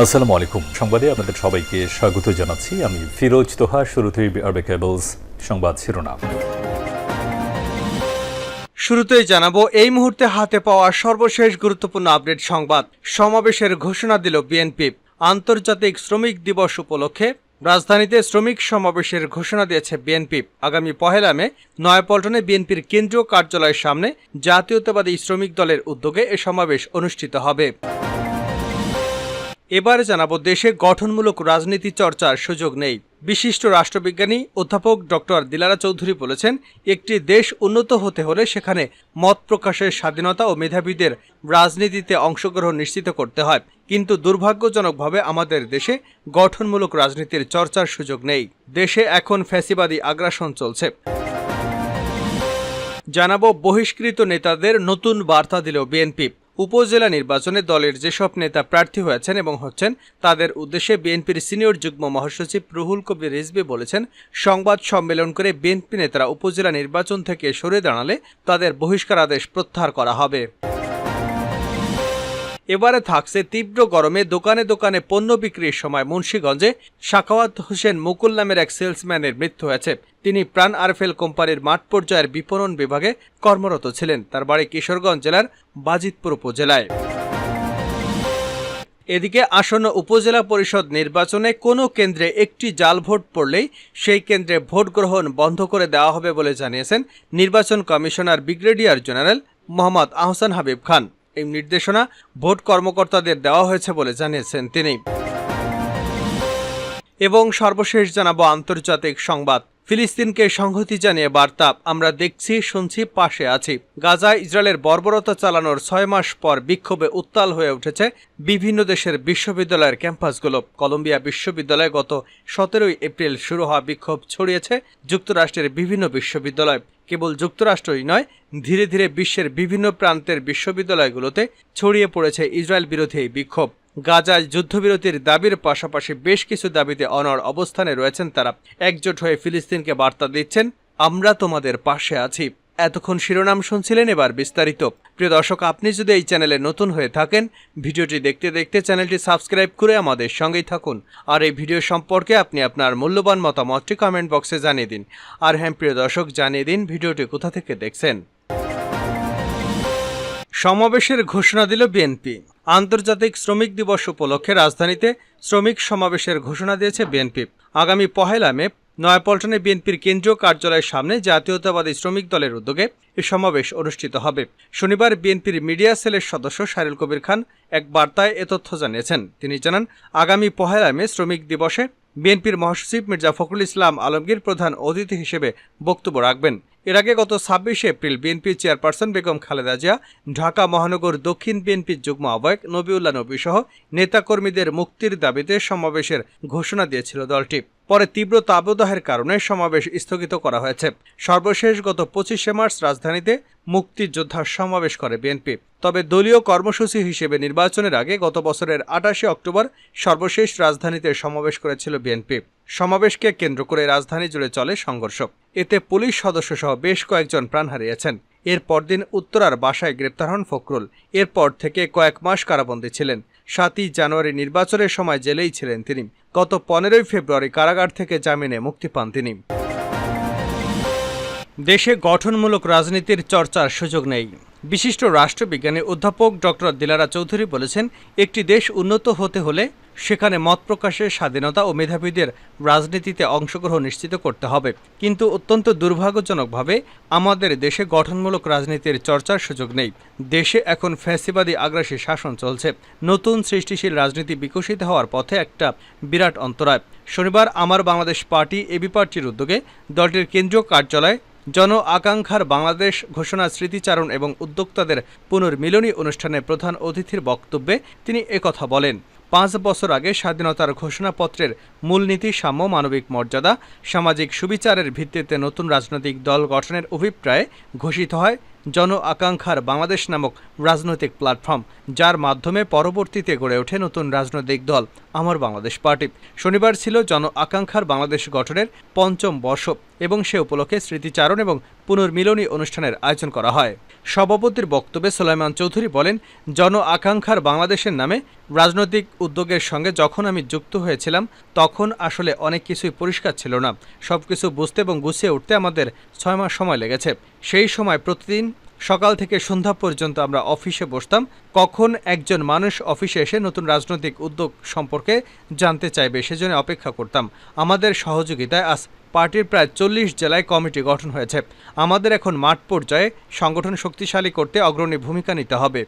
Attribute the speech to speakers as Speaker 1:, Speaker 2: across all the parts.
Speaker 1: আসসালামু আলাইকুম। সংবাদে আপনাদের সবাইকে স্বাগত জানাচ্ছি। আমি ফিরোজ তোহা, শুরুতেই আরবে কেবলস সংবাদ শিরোনাম।
Speaker 2: শুরুতেই জানাব, এই মুহূর্তে হাতে পাওয়া সর্বশেষ গুরুত্বপূর্ণ আপডেট সংবাদ। সমাবেশের ঘোষণা দিল বিএনপি। আন্তর্জাতিক শ্রমিক দিবস উপলক্ষে রাজধানীতে শ্রমিক সমাবেশের ঘোষণা দিয়েছে বিএনপি। আগামী পহেলা মে, নয়াপল্টনে বিএনপির কেন্দ্রীয় কার্যালয়ের সামনে জাতীয়তাবাদী শ্রমিক দলের উদ্যোগে এ সমাবেশ অনুষ্ঠিত হবে। এবারে জানাব দেশে গঠনমূলক রাজনীতি চর্চার সুযোগ নেই। বিশিষ্ট রাষ্ট্রবিজ্ঞানী অধ্যাপক ডক্টর দিলারা চৌধুরী বলেছেন, একটি দেশ উন্নত হতে হলে সেখানে মত প্রকাশের স্বাধীনতা ও মেধাবীদের রাজনীতিতে অংশগ্রহণ নিশ্চিত করতে হয়। কিন্তু দুর্ভাগ্যজনকভাবে আমাদের দেশে গঠনমূলক রাজনীতির চর্চার সুযোগ নেই। দেশে এখন ফ্যাসিবাদী আগ্রাসন চলছে। জানাব বহিষ্কৃত নেতাদের নতুন বার্তা দিল বিএনপি। উপজেলা নির্বাচনে দলের যেসব নেতা প্রার্থী হয়েছেন এবং হচ্ছেন, তাদের উদ্দেশ্যে বিএনপির সিনিয়র যুগ্ম মহাসচিব রুহুল কবির রিজবি বলেছেন, সংবাদ সম্মেলন করে বিএনপি নেতারা উপজেলা নির্বাচন থেকে সরে দাঁড়ালে তাদের বহিষ্কার আদেশ প্রত্যাহার করা হবে। এবারে থাকছে তীব্র গরমে দোকানে দোকানে পণ্য বিক্রির সময় মুন্সীগঞ্জে সাখাওয়াত হোসেন মুকুল নামের এক সেলসম্যানের মৃত্যু হয়েছে। তিনি প্রাণ আরফেল কোম্পানির মাঠ পর্যায়ের বিপণন বিভাগে কর্মরত ছিলেন। তার বাড়ি কিশোরগঞ্জ জেলার বাজিতপুর উপজেলায়। এদিকে আসন্ন উপজেলা পরিষদ নির্বাচনে কোনো কেন্দ্রে একটি জাল ভোট পড়লেই সেই কেন্দ্রে ভোট গ্রহণ বন্ধ করে দেওয়া হবে বলে জানিয়েছেন নির্বাচন commissioner brigadier general Mohammad Ahsan Habib Khan. এই নির্দেশনা ভোট কর্মকর্তাদের দেওয়া হয়েছে বলে জানিয়েছেন তিনি। এবং সর্বশেষ জানাব আন্তর্জাতিক সংবাদ। ফিলিস্তিনকে সংহতি জানিয়ে বার্তা। আমরা দেখছি, শুনছি, পাশে আছি। গাজায় ইসরায়েলের বর্বরতা চালানোর ছয় মাস পর বিক্ষোভে উত্তাল হয়ে উঠেছে বিভিন্ন দেশের বিশ্ববিদ্যালয়ের ক্যাম্পাসগুলো। কলম্বিয়া বিশ্ববিদ্যালয়ে গত সতেরোই এপ্রিল শুরু হওয়া বিক্ষোভ ছড়িয়েছে যুক্তরাষ্ট্রের বিভিন্ন বিশ্ববিদ্যালয়। কেবল যুক্তরাষ্ট্রই নয়, ধীরে ধীরে বিশ্বের বিভিন্ন প্রান্তের বিশ্ববিদ্যালয়গুলোতে ছড়িয়ে পড়েছে ইসরায়েল বিরোধী বিক্ষোভ। গাজায় যুদ্ধবিরতির দাবির পাশাপাশি বেশ কিছু দাবিতে অনর অবস্থানে রয়েছেন তারা। একজোট হয়ে ফিলিস্তিনকে বার্তা দিচ্ছেন, আমরা তোমাদের পাশে আছি। এতক্ষণ শিরোনাম শুনছিলেন এবার বিস্তারিত। প্রিয় দর্শক, আপনি যদি এই চ্যানেলে নতুন হয়ে থাকেন, ভিডিওটি দেখতে দেখতে চ্যানেলটি সাবস্ক্রাইব করে আমাদের সঙ্গেই থাকুন। আর এই ভিডিও সম্পর্কে আপনি আপনার মূল্যবান মতামতটি কমেন্ট বক্সে জানিয়ে দিন। আর হ্যাঁ প্রিয় দর্শক, জানিয়ে দিন ভিডিওটি কোথা থেকে দেখছেন। সমাবেশের ঘোষণা দিল বিএনপি। আন্তর্জাতিক শ্রমিক দিবস উপলক্ষে রাজধানীতে শ্রমিক সমাবেশের ঘোষণা দিয়েছে বিএনপি। আগামী পহেলা মে, নয়াপল্টনে বিএনপির কেন্দ্রীয় কার্যালয়ের সামনে জাতীয়তাবাদী শ্রমিক দলের উদ্যোগে এই সমাবেশ অনুষ্ঠিত হবে। শনিবার বিএনপির মিডিয়া সেলের সদস্য শারিল কবির খান এক বার্তায় এ তথ্য জানিয়েছেন। তিনি জানান, আগামী পহেলা মে শ্রমিক দিবসে বিএনপির মহাসচিব মির্জা ফখরুল ইসলাম আলমগীর প্রধান অতিথি হিসেবে বক্তব্য রাখবেন। এর আগে গত ছাব্বিশে এপ্রিল বিএনপির চেয়ারপারসন বেগম খালেদা জিয়া, ঢাকা মহানগর দক্ষিণ বিএনপির যুগ্ম আহ্বায়ক নবিউল্লাহ নবী সহ নেতাকর্মীদের মুক্তির দাবিতে সমাবেশের ঘোষণা দিয়েছিল দলটি। পরে তীব্র তাবদাহের কারণে সমাবেশ স্থগিত করা হয়েছে। সর্বশেষ গত পঁচিশে মার্চ রাজধানীতে মুক্তিযোদ্ধার সমাবেশ করে বিএনপি। তবে দলীয় কর্মসূচি হিসেবে নির্বাচনের আগে গত বছরের আটাশে অক্টোবর সর্বশেষ রাজধানীতে সমাবেশ করেছিল বিএনপি। সমাবেশকে কেন্দ্র করে রাজধানী জুড়ে চলে সংঘর্ষ। এতে পুলিশ সদস্য সহ বেশ কয়েকজন প্রাণ হারিয়েছেন। এর পরদিন উত্তরার বাসায় গ্রেপ্তার হন ফখরুল। এরপর থেকে কয়েক মাস কারাবন্দী ছিলেন। সাতই জানুয়ারি নির্বাচনের সময় জেলেই ছিলেন তিনি। গত পনেরোই ফেব্রুয়ারি কারাগার থেকে জামিনে মুক্তি পান তিনি। দেশে গঠনমূলক রাজনীতির চর্চার সুযোগ নেই। বিশিষ্ট রাষ্ট্রবিজ্ঞানী অধ্যাপক ডক্টর দিলারা চৌধুরী বলেছেন, একটি দেশ উন্নত হতে হলে সেখানে মত প্রকাশের স্বাধীনতা ও মেধাবীদের রাজনীতিতে অংশগ্রহণ নিশ্চিত করতে হবে। কিন্তু অত্যন্ত দুর্ভাগ্যজনকভাবে আমাদের দেশে গঠনমূলক রাজনীতির চর্চার সুযোগ নেই। দেশে এখন ফ্যাসিবাদী আগ্রাসী শাসন চলছে। নতুন সৃষ্টিশীল রাজনীতি বিকশিত হওয়ার পথে একটা বিরাট অন্তরায়। শনিবার আমার বাংলাদেশ পার্টি এবি পার্টির উদ্যোগে দলটির কেন্দ্রীয় কার্যালয় জন আকাঙ্ক্ষার বাংলাদেশ ঘোষণা স্মৃতিচারণ এবং উদ্যোক্তাদের পুনর্মিলনী অনুষ্ঠানে প্রধান অতিথির বক্তব্যে তিনি একথা বলেন। পাঁচ বছর আগে স্বাধীনতার ঘোষণাপত্রের মূলনীতি, সাম্য, মানবিক মর্যাদা, সামাজিক সুবিচারের ভিত্তিতে নতুন রাজনৈতিক দল গঠনের অভিপ্রায়ে ঘোষিত হয় জন আকাঙ্ক্ষার বাংলাদেশ নামক রাজনৈতিক প্ল্যাটফর্ম, যার মাধ্যমে পরবর্তীতে গড়ে ওঠে নতুন রাজনৈতিক দল। আমার বাংলাদেশ পার্টি। শনিবার ছিল জন আকাঙ্ক্ষার বাংলাদেশ গঠনের পঞ্চম বর্ষ এবং সে উপলক্ষে স্মৃতিচারণ এবং পুনর্মিলনী অনুষ্ঠানের আয়োজন করা হয়। সভাপতির বক্তব্যে সোলাইমান চৌধুরী বলেন, জন আকাঙ্ক্ষার বাংলাদেশের নামে রাজনৈতিক উদ্যোগের সঙ্গে যখন আমি যুক্ত হয়েছিলাম, তখন আসলে অনেক কিছুই পরিষ্কার ছিল না। সবকিছু বুঝতে এবং গুছিয়ে উঠতে আমাদের ছয় মাস সময় লেগেছে। সেই সময় প্রতিদিন সকাল থেকে সন্ধ্যা পর্যন্ত আমরা অফিসে বসতাম। কখন একজন মানুষ অফিসে এসে নতুন রাজনৈতিক উদ্যোগ সম্পর্কে জানতে চাইবে সেজন্য অপেক্ষা করতাম। আমাদের সহযোগিতায় আজ পার্টির প্রায় চল্লিশ জেলায় কমিটি গঠন হয়েছে। আমাদের এখন মাঠ পর্যায়ে সংগঠন শক্তিশালী করতে অগ্রণী ভূমিকা নিতে হবে।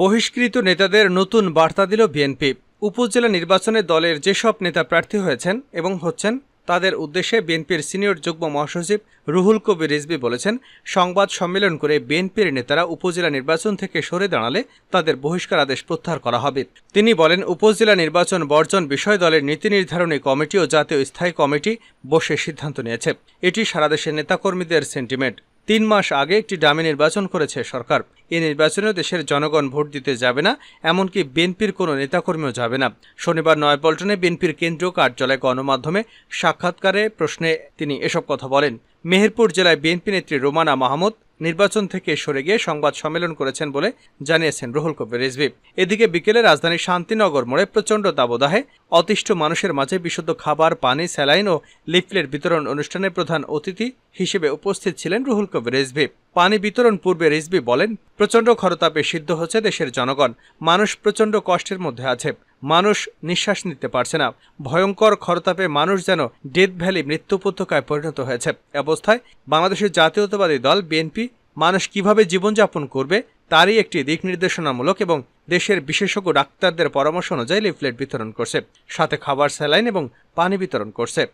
Speaker 2: বহিষ্কৃত নেতাদের নতুন বার্তা দিল বিএনপি। উপজেলা নির্বাচনে দলের যেসব নেতা প্রার্থী হয়েছেন এবং হচ্ছেন তাদের উদ্দেশ্যে বিএনপির সিনিয়র যুগ্ম মহাসচিব রুহুল কবির রিজবি বলেছেন, সংবাদ সম্মেলন করে বিএনপির নেতারা উপজেলা নির্বাচন থেকে সরে দাঁড়ালে তাদের বহিষ্কার আদেশ প্রত্যাহার করা হবে। তিনি বলেন, উপজেলা নির্বাচন বর্জন বিষয় দলের নীতি নির্ধারণী কমিটি ও জাতীয় স্থায়ী কমিটি বসে সিদ্ধান্ত নিয়েছে। এটি সারাদেশের নেতাকর্মীদের সেন্টিমেন্ট। তিন মাস আগে একটি ডামি নির্বাচন করেছে সরকার। এই নির্বাচনেও দেশের জনগণ ভোট দিতে যাবে না, এমনকি বিএনপির কোনো নেতাকর্মীও যাবে না। শনিবার নয়াপল্টনে বিএনপির কেন্দ্রীয় কার্যালয়ে গণমাধ্যমে সাক্ষাৎকারে প্রশ্নে তিনি এসব কথা বলেন। মেহেরপুর জেলায় বিএনপি নেত্রী রোমানা মাহমুদ নির্বাচন থেকে সরে গিয়ে সংবাদ সম্মেলন করেছেন বলে জানিয়েছেন রুহুল কবির রিজভি। এদিকে বিকেলে রাজধানীর শান্তিনগর মোড়ে প্রচণ্ড দাবদাহে অতিষ্ঠ মানুষের মাঝে বিশুদ্ধ খাবার, পানি, স্যালাইন ও লিফলেট বিতরণ অনুষ্ঠানে প্রধান অতিথি হিসেবে উপস্থিত ছিলেন রুহুল কবির রিজভি। পানি বিতরণ পূর্বে রিজভি বলেন, প্রচণ্ড খরতাপে সিদ্ধ হচ্ছে দেশের জনগণ। মানুষ প্রচণ্ড কষ্টের মধ্যে আছে। মানুষ নিঃশ্বাস নিতে পারছে না। ভয়ঙ্কর খরতাপে মানুষ যেন ডেথ ভ্যালি মৃত্যু উপত্যকায় পরিণত হয়েছে। অবস্থায় বাংলাদেশের জাতীয়তাবাদী দল বিএনপি মানুষ কীভাবে জীবনযাপন করবে তারই একটি দিক নির্দেশনামূলক এবং দেশের বিশেষজ্ঞ ডাক্তারদের পরামর্শ অনুযায়ী লিফলেট বিতরণ করছে। সাথে খাবার, স্যালাইন এবং পানি বিতরণ করছে।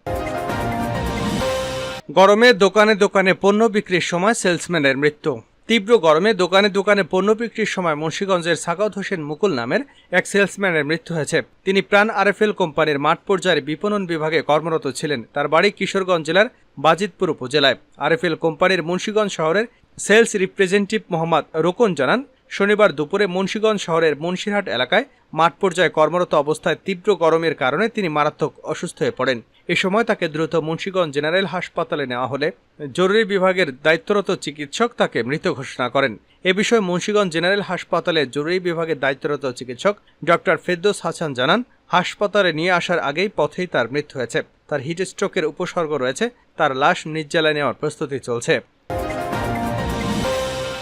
Speaker 2: গরমে দোকানে দোকানে পণ্য বিক্রির সময় সেলসম্যানের মৃত্যু। তীব্র গরমে দোকানে দোকানে পণ্য বিক্রির সময় মুন্সীগঞ্জের সাকাউত হোসেন মুকুল নামের এক সেলসম্যানের মৃত্যু হয়েছে। তিনি প্রাণ আরএফএল কোম্পানির মাঠ পর্যায়ের বিপণন বিভাগে কর্মরত ছিলেন। তার বাড়ি কিশোরগঞ্জ জেলার বাজিতপুর উপজেলায়। আরএফএল কোম্পানির মুন্সীগঞ্জ শহরের সেলস রিপ্রেজেন্টেটিভ মোহাম্মদ রোকন জানান, শনিবার দুপুরে মুন্সীগঞ্জ শহরের মুন্সিরহাট এলাকায় মাঠ পর্যায়ে কর্মরত অবস্থায় তীব্র গরমের কারণে তিনি মারাত্মক অসুস্থ হয়ে পড়েন। এ সময় তাকে দ্রুত মুন্সীগঞ্জ জেনারেল হাসপাতালে নেওয়া হলে জরুরি বিভাগের দায়িত্বরত চিকিৎসক তাকে মৃত ঘোষণা করেন। এ বিষয়ে মুন্সীগঞ্জ জেনারেল হাসপাতালে জরুরি বিভাগের দায়িত্বরত চিকিৎসক ডক্টর ফেরদৌস হাসান জানান, হাসপাতালে নিয়ে আসার আগেই পথেই তার মৃত্যু হয়েছে। তার হিট স্ট্রোকের উপসর্গ রয়েছে, তার লাশ নির্জালায় নেওয়ার প্রস্তুতি চলছে।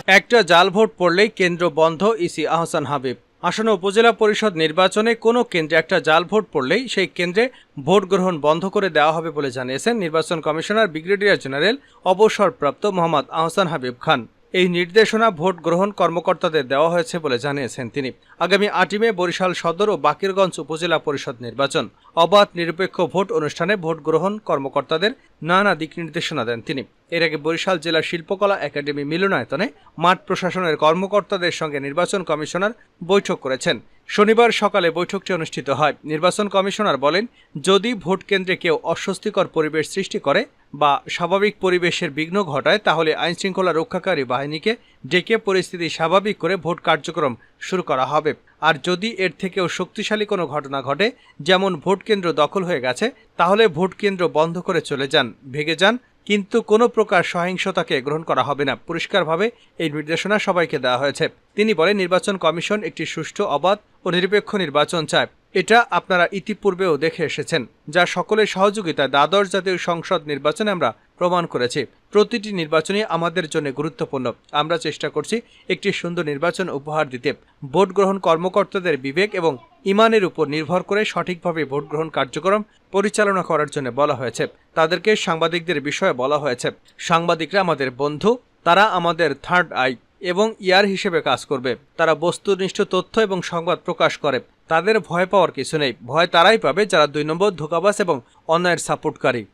Speaker 2: একটা জাল ভোট পড়লেই কেন্দ্র বন্ধ, ইসি আহসান হাবিব। আসন্ন উপজেলা পরিষদ নির্বাচনে কোনো কেন্দ্রে একটা জাল ভোট পড়লেই সেই কেন্দ্রে ভোট গ্রহণ বন্ধ করে দেওয়া হবে বলে জানিয়েছেন নির্বাচন কমিশনার ব্রিগেডিয়ার জেনারেল অবসরপ্রাপ্ত মোহাম্মদ আহসান হাবিব খান। এই নির্দেশনা ভোট গ্রহণ কর্মকর্তাদের দেওয়া হয়েছে বলে জানিয়েছেন তিনি। আগামী আটই মে বরিশাল সদর ও বাকিরগঞ্জ উপজেলা পরিষদ নির্বাচন। অবাধ, নিরপেক্ষ ভোট অনুষ্ঠানে ভোট গ্রহণ কর্মকর্তাদের নানা দিক নির্দেশনা দেন তিনি। এর আগে বরিশাল জেলা শিল্পকলা একাডেমি মিলনায়তনে মাঠ প্রশাসনের কর্মকর্তাদের সঙ্গে নির্বাচন কমিশনার বৈঠক করেছেন। শনিবার সকালে বৈঠকটি অনুষ্ঠিত হয়। নির্বাচন কমিশনার বলেন, যদি ভোট কেন্দ্রে কেউ অস্বস্তিকর পরিবেশ সৃষ্টি করে বা স্বাভাবিক পরিবেশের বিঘ্ন ঘটায়, তাহলে আইনশৃঙ্খলা রক্ষাকারী বাহিনীকে ডেকে পরিস্থিতি স্বাভাবিক করে ভোট কার্যক্রম শুরু করা হবে। আর যদি এর থেকেও শক্তিশালী কোনো ঘটনা ঘটে, যেমন ভোট কেন্দ্র দখল হয়ে গেছে, তাহলে ভোট কেন্দ্র বন্ধ করে চলে যান। ভেগে যান কিন্তু কোনো প্রকার সহিংসতাকে গ্রহণ করা হবে না। পরিষ্কারভাবে এই নির্দেশনা সবাইকে দেওয়া হয়েছে। তিনি বলেন, নির্বাচন কমিশন একটি সুষ্ঠু, অবাধ ও নিরপেক্ষ নির্বাচন চায়। এটা আপনারা ইতিপূর্বেও দেখে এসেছেন, যা সকলের সহযোগিতায় দ্বাদশ জাতীয় সংসদ নির্বাচনে আমরা প্রমাণ করেছি। প্রতিটি নির্বাচনই আমাদের জন্য গুরুত্বপূর্ণ। আমরা চেষ্টা করছি একটি সুন্দর নির্বাচন উপহার দিতে। ভোট গ্রহণ কর্মকর্তাদের বিবেক এবং ইমানের উপর নির্ভর করে সঠিকভাবে ভোট গ্রহণ কার্যক্রম পরিচালনা করার জন্য বলা হয়েছে। তাদেরকে সাংবাদিকদের বিষয়ে বলা হয়েছে, সাংবাদিকরা আমাদের বন্ধু, তারা আমাদের থার্ড আই এবং ইয়ার হিসেবে কাজ করবে। তারা বস্তুনিষ্ঠ তথ্য এবং সংবাদ প্রকাশ করে। তাদের ভয় পাওয়ার কিছু নেই। ভয় তারাই পাবে যারা দুই নম্বর ধোকাবাস এবং অন্যায়ের সাপোর্টকারী।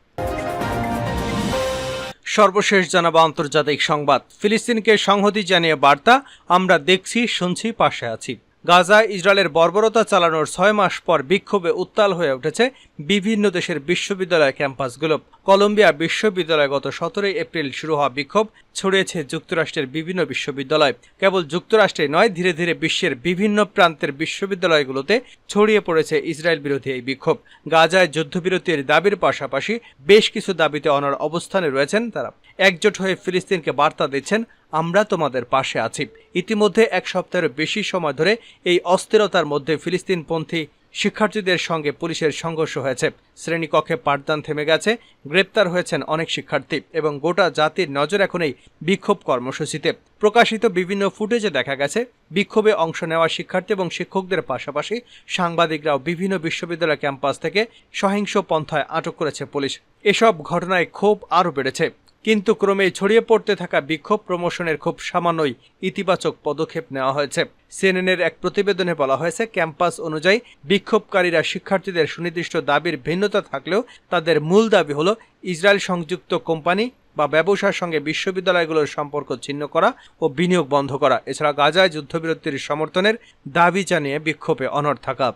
Speaker 2: সর্বশেষ জানাব আন্তর্জাতিক সংবাদ। ফিলিস্তিনকে সংহতি জানিয়ে বার্তা আমরা দেখছি শুনছি পাশে আছি। গাজায় ইসরায়েলের বর্বরতা চালানোর ছয় মাস পর বিক্ষোভে উত্তাল হয়ে উঠেছে বিভিন্ন দেশের বিশ্ববিদ্যালয় ক্যাম্পাসগুলো। কলম্বিয়া বিশ্ববিদ্যালয়ে গত সতেরোই এপ্রিল শুরু হওয়া বিক্ষোভ ছড়িয়েছে যুক্তরাষ্ট্রের বিভিন্ন বিশ্ববিদ্যালয়। কেবল যুক্তরাষ্ট্রে নয়, ধীরে ধীরে বিশ্বের বিভিন্ন প্রান্তের বিশ্ববিদ্যালয়গুলোতে ছড়িয়ে পড়েছে ইসরায়েল বিরোধী এই বিক্ষোভ। গাজায় যুদ্ধবিরতির দাবির পাশাপাশি বেশ কিছু দাবিতে অনর অবস্থানে রয়েছেন তারা। একজোট হয়ে ফিলিস্তিনকে বার্তা দিচ্ছেন আমরা তোমাদের পাশে আছি। ইতিমধ্যে এক সপ্তাহের বেশি সময় ধরে এই অস্থিরতার মধ্যে ফিলিস্তিনপন্থী শিক্ষার্থীদের সঙ্গে পুলিশের সংঘর্ষ হয়েছে। শ্রেণীকক্ষে পাঠদান থেমে গেছে, গ্রেপ্তার হয়েছেন অনেক শিক্ষার্থী এবং গোটা জাতির নজর এখন এই বিক্ষোভ কর্মসূচিতে। প্রকাশিত বিভিন্ন ফুটেজে দেখা গেছে, বিক্ষোভে অংশ নেওয়া শিক্ষার্থী এবং শিক্ষকদের পাশাপাশি সাংবাদিকরাও বিভিন্ন বিশ্ববিদ্যালয় ক্যাম্পাস থেকে সহিংস পন্থায় আটক করেছে পুলিশ। এসব ঘটনায় ক্ষোভ আরও বেড়েছে। কিন্তু ক্রমে ছড়িয়ে পড়তে থাকা বিক্ষোভ প্রমোশনের খুব সামান্যই ইতিবাচক পদক্ষেপ নেওয়া হয়েছে। সিএনএনের এক প্রতিবেদনে বলা হয়েছে, ক্যাম্পাস অনুযায়ী বিক্ষোভকারীরা শিক্ষার্থীদের সুনির্দিষ্ট দাবির ভিন্নতা থাকলেও তাদের মূল দাবি হলো ইসরায়েল সংযুক্ত কোম্পানি বা ব্যবসার সঙ্গে বিশ্ববিদ্যালয়গুলোর সম্পর্ক ছিন্ন করা ও বিনিয়োগ বন্ধ করা। এছাড়া গাজায় যুদ্ধবিরতির সমর্থনের দাবি জানিয়ে বিক্ষোভে অনড় থাকা।